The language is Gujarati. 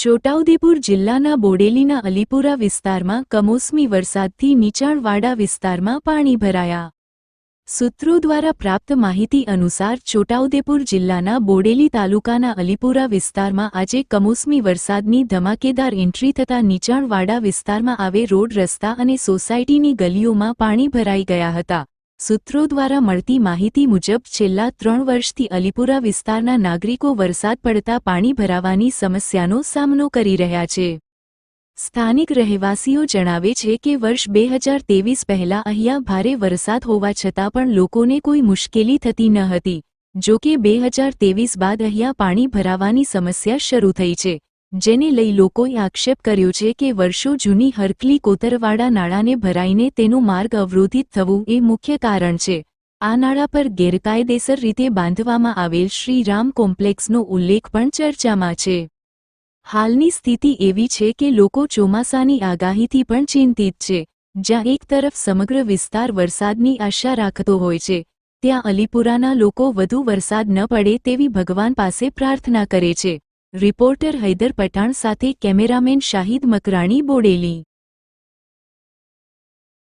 છોટાઉદેપુર જિલ્લાના બોડેલીના અલીપુરા વિસ્તારમાં કમોસમી વરસાદથી નીચાણવાડા વિસ્તારમાં પાણી ભરાયા. સૂત્રો દ્વારા પ્રાપ્ત માહિતી અનુસાર છોટાઉદેપુર જિલ્લાના બોડેલી તાલુકાના અલીપુરા વિસ્તારમાં આજે કમોસમી વરસાદની ધમાકેદાર એન્ટ્રી થતા નીચાણવાડા વિસ્તારમાં આવે રોડ રસ્તા અને સોસાયટીની ગલીઓમાં પાણી ભરાઈ ગયા હતા. સૂત્રો દ્વારા મળતી માહિતી મુજબ, છેલ્લા ત્રણ વર્ષથી અલીપુરા વિસ્તારના નાગરિકો વરસાદ પડતા પાણી ભરાવાની સમસ્યાનો સામનો કરી રહ્યા છે. સ્થાનિક રહેવાસીઓ જણાવે છે કે, વર્ષ બે હજાર તેવીસ પહેલાં અહીંયા ભારે વરસાદ હોવા છતાં પણ લોકોને કોઈ મુશ્કેલી થતી ન હતી. જો કે, બે હજાર તેવીસ બાદ અહીંયા પાણી ભરાવાની સમસ્યા શરૂ થઈ છે. જેને લઈ લોકોએ આક્ષેપ કર્યો છે કે વર્ષો જૂની હરકલી કોતરવાળા નાળાને ભરાઈને તેનો માર્ગ અવરોધિત થવું એ મુખ્ય કારણ છે. આ નાળા પર ગેરકાયદેસર રીતે બાંધવામાં આવેલ શ્રીરામ કોમ્પ્લેક્સનો ઉલ્લેખ પણ ચર્ચામાં છે. હાલની સ્થિતિ એવી છે કે લોકો ચોમાસાની આગાહીથી પણ ચિંતિત છે. જ્યાં એક તરફ સમગ્ર વિસ્તાર વરસાદની આશા રાખતો હોય છે, ત્યાં અલીપુરાના લોકો વધુ વરસાદ ન પડે તેવી ભગવાન પાસે પ્રાર્થના કરે છે. રિપોર્ટર હૈદર પઠાણ સાથે કેમેરામેન શાહિદ મકરાણી બોડેલી.